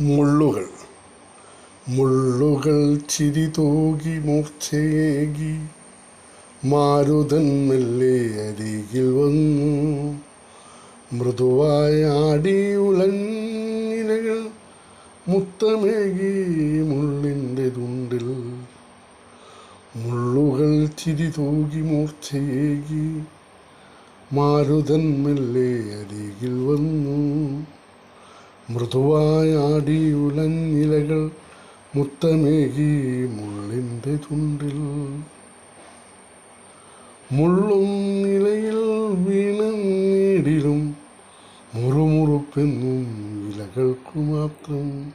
മുള്ളുകൾ. മുള്ളുകൾ ചിരി തൂകി മൂർച്ചയേകി. മാരുതൻ മെല്ലെ അരികിൽ വന്നു. മൃദുവായ ആടി മുത്തമേകി മുള്ളിന്റെ തുണ്ടിൽ. മുള്ളുകൾ ചിരി തൂകി മൂർച്ചയേകി. മാരുതൻ മെല്ലെ അരികിൽ വന്നു. മൃദുവായ മുത്തമേകി മുള്ളിന്റെ തുണ്ടിൽ. മുള്ളും നിലയിൽ വീണീടിലും മുറുമുറുപ്പെന്നും ഇലകൾക്കു മാത്രം.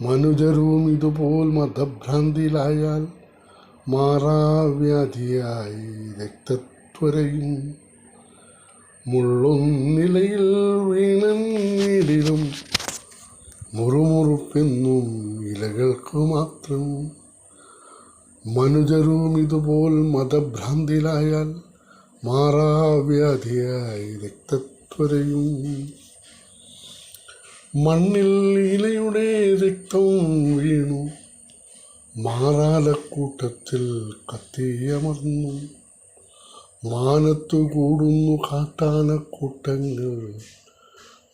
മനുജരവും ഇതുപോൽ മതഭ്രാന്തിയിലായാൽ മാറാവ്യാധിയായി രക്തത്വരയും മുള്ളും നിലയിൽ വീണീടിലും മുറുമുറുപ്പെന്നും ഇലകൾക്കു മാത്രം. മനുജരും ഇതുപോൽ മതഭ്രാന്തിയിലായാൽ മാറാവ്യാധിയായി രക്തത്വരയും. മണ്ണിൽ ഇലയുടെ രക്തം വീണു. മാറാലക്കൂട്ടത്തിൽ കത്തിയമർന്നു. മാനത്തു കൂടുന്നു കാട്ടാനക്കൂട്ടങ്ങൾ.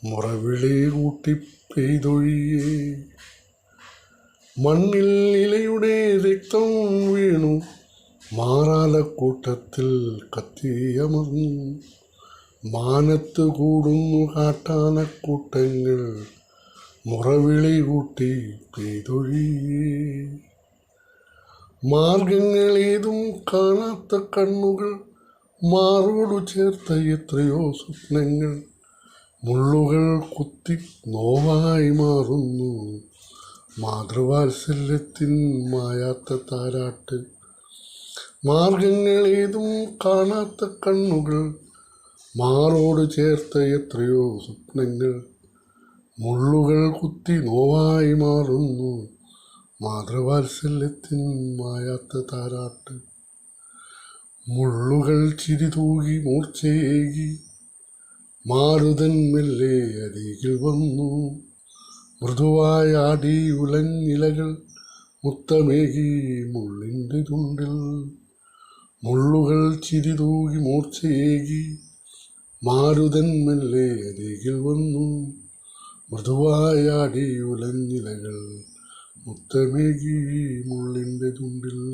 മുറവിളി കൂട്ടി പെയ്തൊഴിയേ മണ്ണിൽ ഇലയുടെ രക്തം വീണു. മാറാലക്കൂട്ടത്തിൽ കത്തിയമർന്നു. മാനത്ത് കൂടുന്നു കാട്ടാനക്കൂട്ടങ്ങൾ. മുറവിളി കൂട്ടി പെയ്തൊഴിയേ മാർഗങ്ങളേതും കാണാത്ത കണ്ണുകൾ മാറോടു ചേർത്ത എത്രയോ സ്വപ്നങ്ങൾ മുള്ളുകൾ കുത്തി നോവായി മാറുന്നു. മാതൃവാത്സല്യത്തിൻ മായാത്ത താരാട്ട്. മാർഗങ്ങളേതും കാണാത്ത കണ്ണുകൾ മാറോട് ചേർത്ത എത്രയോ സ്വപ്നങ്ങൾ മുള്ളുകൾ കുത്തി നോവായി മാറുന്നു. മാതൃവാത്സല്യത്തിൻ മായാത്ത താരാട്ട്. മുള്ളുകൾ ചിരി തൂകി മൂർച്ചയേകി. മാരുതൻ മെല്ലെ അരികിൽ വന്നു. മൃദുവായ ആടി ഉലഞ്ഞിലകൾ മുത്തമേകി മുള്ളിന്റെ തുണ്ടിൽ. മുള്ളുകൾ ചിരി തൂകി മൂർച്ചയേകി. മാരുതൻ മെല്ലെ അരികിൽ വന്നു. മൃദുവായ അടി ഉലഞ്ഞിലകൾ മുത്തമേകി മുള്ളിന്റെ ചുണ്ടിൽ